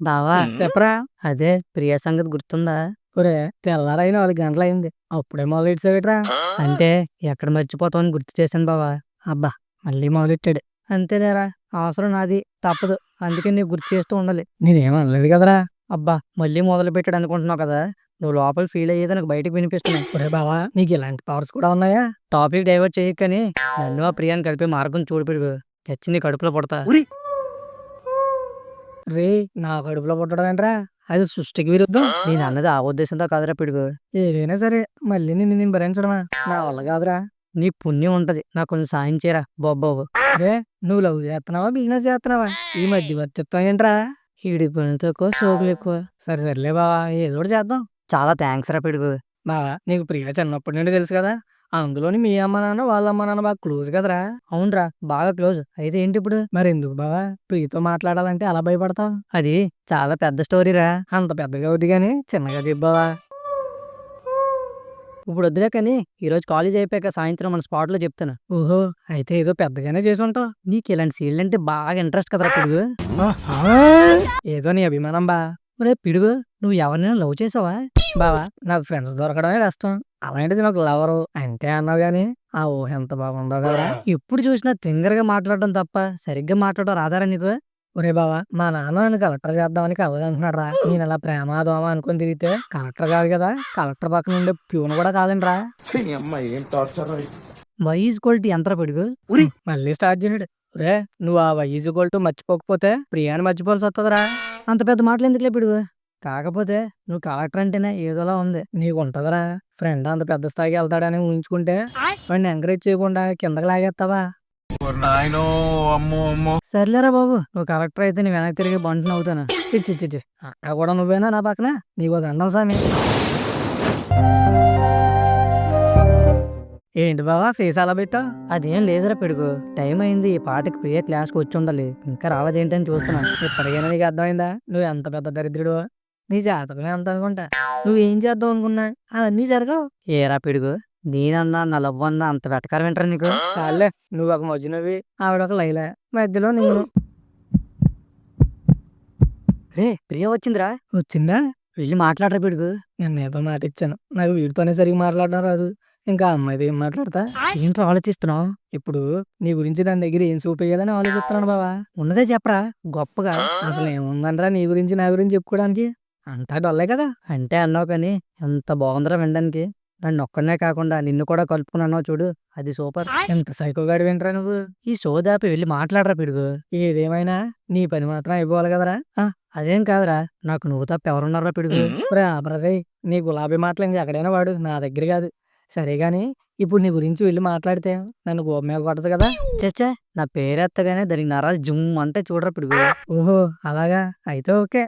బావా చెప్పరా? అదే ప్రియ సంగతి గుర్తుందా? ఒరే తెల్లారై నాలుగు గంటలైంది. అప్పుడే మొదలెట్టావేట్రా అంటే ఎక్కడ మర్చిపోతామని గుర్తు చేశాను బావా. అబ్బా మళ్ళీ మొదలెట్టాడు. అంతేలేరా అవసరం నాది తప్పదు. అందుకే నీకు గుర్తు చేస్తూ ఉండాలి. నేనేం అనలేదు కదరా? అబ్బా మళ్ళీ మొదలు పెట్టాడు అనుకుంటున్నావు కదా? నువ్వు లోపల ఫీల్ అయ్యేది నాకు బయటకు వినిపిస్తున్నావు ఒరే బావా నీకు ఇలాంటి పవర్స్ కూడా ఉన్నాయా? టాపిక్ డైవర్ట్ చేయకని నన్ను ఆ ప్రియాని కలిపే మార్గం చూడిపిడు తెచ్చి నీ కడుపులో పుడతా. రే నా కడుపులో పుట్టడం ఏంట్రా అది సృష్టికి విరుద్ధం. నేను అన్నది ఆ ఉద్దేశంతో కాదురా పిడుగు. ఏదైనా సరే మళ్ళీ నిన్ను నేను భరించడమా? నా వల్ల కాదురా. నీ పుణ్యం ఉంటది. నాకు కొంచెం సాయం చేయరా బాబాబు రే నువ్వు లవ్ చేస్తున్నావా బిజినెస్ చేస్తున్నావా? ఈ మధ్యవర్తిత్వం ఏంట్రా? ఈడి పని తక్కువ సోకులు ఎక్కువ. సరే సర్లే బావా ఏదో ఒకటి చేద్దాం. చాలా థ్యాంక్స్ రా పిడుగు. బావా నీకు ప్రియ చిన్నప్పటి నుండి తెలుసు కదా అందులోని మీ అమ్మ నాన్న వాళ్ళ అమ్మ నాన్న బాగా క్లోజ్ కదరా? అవునరా బాగా క్లోజ్. అయితే ఏంటి ఇప్పుడు మరి ఎందుకు బావా? ప్రియతో మాట్లాడాలంటే అలా భయపడతావు? అది చాలా పెద్ద స్టోరీరా. అంత పెద్దగా అవుద్ది కానీ చిన్నగా చెప్పావా ఇప్పుడు వద్దులే కానీ ఈరోజు కాలేజ్ అయిపోయాక సాయంత్రం మన స్పాట్లో చెప్తాను. ఓహో అయితే ఏదో పెద్దగానే చేసి ఉంటావు నీకు ఇలాంటి సీన్లు అంటే బాగా ఇంట్రెస్ట్ కదరా పిడుగు. ఏదో నీ అభిమానం బా. ఒరే పిడుగు నువ్వు ఎవరినైనా లవ్ చేసావా? బావా నాకు ఫ్రెండ్స్ దొరకడమే కష్టం. అలాంటిది నాకు లవరు అంటే అన్నావు గాని ఆ ఊహ ఎంత బాగుందో కదరా ఎప్పుడు చూసినా తింగరగా మాట్లాడడం తప్ప సరిగ్గా మాట్లాడడం రాదారా నీకు? ఒరే బావా మా నాన్న నన్ను కలెక్టర్ చేద్దామని కలగంటున్నాడు రా. నేను అలా ప్రేమ దోమ అనుకుని తిరిగితే కలెక్టర్ కాదు కదా. కలెక్టర్ పక్కన ఉండే ప్యూన్ కూడా కాదండి రా. వైజ్ క్వాలిటీ ఎంత పిడుగు? మళ్ళీ స్టార్ట్ చేయడు రే నువ్వు ఆ వైజ్ గోల్ట్ మర్చిపోకపోతే ప్రియాని మర్చిపోవాల్సి వస్తుందిరా అంత పెద్ద మాటలు ఎందుకులే పిడుగు? కాకపోతే నువ్వు కలెక్టర్ అంటేనే ఏదోలా ఉంది. నీకు ఉంటదిరా. ఫ్రెండ్ అంత పెద్ద స్థాయికి వెళ్తాడని ఊహించుకుంటే వాడిని ఎంకరేజ్ చేయకుండా కిందకి లాగేస్తావా? నాయనో అమ్మో అమ్మో. సర్లేరా బాబు నువ్వు కలెక్టర్ అయితే నేను వెనక్కి తిరిగి బంటను అవుతాను. చిచ్చి చిచ్చి అక్కడ కూడా నువ్వేనా నా పక్కన? నీకు దండం సామి ఏంటి బావా ఫేస్ అలా పెట్టావు? అదేం లేదురా పిడుగు. టైం అయింది ఈ పాటకి ప్రియ క్లాస్కి వచ్చి ఉండాలి. ఇంకా రాలేదేంటని చూస్తున్నా ఇప్పటికైనా నీకు అర్థమైందా? నువ్వు ఎంత పెద్ద దరిద్రుడు? నీ జాతకమే అంత అనుకుంటా నువ్వు ఏం చేద్దాం అనుకున్నా అవన్నీ జరగవు. ఏరా పిడుగు నేనన్నా నా లవ్ అన్నా అంత వెటకారం ఏంట్రా నీకు? చాలే నువ్వు ఒక మధ్యనవి ఆవిడ ఒక లైలా. మధ్యలో నేను. రే ప్రియ వచ్చిందిరా? వచ్చిందా? వెళ్ళి మాట్లాడరా పిడుగు. నేను నీతో మాట ఇచ్చాను నాకు వీడితోనే సరిగ్గా మాట్లాడడం రాదు. ఇంకా అమ్మాయితో ఏం మాట్లాడతా? ఏంట్రా ఆలోచిస్తున్నావు? ఇప్పుడు నీ గురించి దాని దగ్గర ఏం చూపించాలని ఆలోచిస్తున్నాను బావా. ఉన్నదే చెప్పరా గొప్పగా. అసలు ఏముందంటరా నీ గురించి నా గురించి చెప్పుకోవడానికి? అంతా డొల్లే కదా. అంటే అన్నావు కానీ ఎంత బాగుందిరా వినడానికి. నన్ను ఒక్కనే కాకుండా నిన్ను కూడా కలుపుకుని అన్నావు చూడు అది సూపర్. ఎంత సైకోగాడి వింటరా నువ్వు? ఈ సోదాపి వెళ్ళి మాట్లాడరా పిడుగు. ఏదేమైనా నీ పని మాత్రం అయిపోవాలి కదరా. అదేం కాదురా నాకు నువ్వు తప్ప ఎవరున్నారా పిడుగు. రేయ్ నీ గులాబీ మాటలు ఇంకా ఎక్కడైనా వాడు నా దగ్గర కాదు. సరే గాని ఇప్పుడు నీ గురించి వెళ్ళి మాట్లాడితే నన్ను గోపమే కొట్టదు కదా. చచ్చా నా పేరెత్తగానే దానికి నరాలు జుమ్ అంటే చూడరా పిడుగు. ఓహో అలాగా? అయితే ఓకే.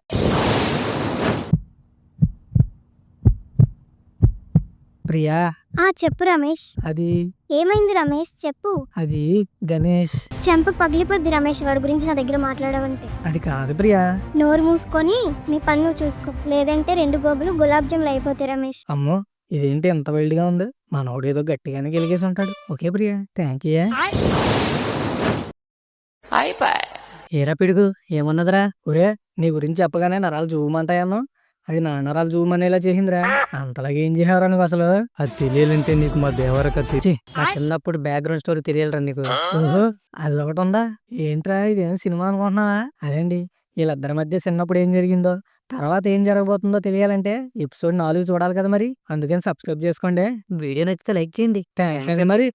ప్రియా? ఆ చెప్పు రమేష్. అది? ఏమైంది రమేష్? చెప్పు. అది గణేష్. చెంప పగిలిపోద్ది రమేష్ వాడి గురించి నా దగ్గర మాట్లాడవంటే అది కాదు ప్రియా. నోరు మూసుకొని నీ పన్ను చూసుకో. లేదంటే రెండు గోబులు గులాబ్ జాములు అయిపోతాయి రమేష్. అమ్మో ఇదేంటి ఎంత వైల్డ్గా ఉంది? మనోడు ఏదో గట్టిగానే గెలిగేసి ఉంటాడు. ఓకే ప్రియా థ్యాంక్ యూ ఏరా పిడుగు ఏమన్నదిరా? ఒరే నీ గురించి చెప్పగానే నరాలు జూమంటాయన్నో అది నా నరాలు జూమనేలా చేసిందిరా. అంతలాగా ఏం చేసావురా నువ్వు అసలు? అది తెలియాలంటే నీకు మా దేవర ఛీ, నా చిన్నప్పుడు బ్యాక్గ్రౌండ్ స్టోరీ తెలియాలరా నీకు. ఓహో అది ఒకటి ఉందా? ఏంట్రా ఇదేం సినిమా అనుకుంటున్నావా? అదేండి వీళ్ళిద్దరి మధ్య చిన్నప్పుడు ఏం జరిగిందో తర్వాత ఏం జరగబోతుందో తెలియాలంటే ఎపిసోడ్ నాలుగు చూడాలి కదా మరి. అందుకని సబ్స్క్రైబ్ చేసుకోండి. వీడియో నచ్చితే లైక్ చేయండి. మరి.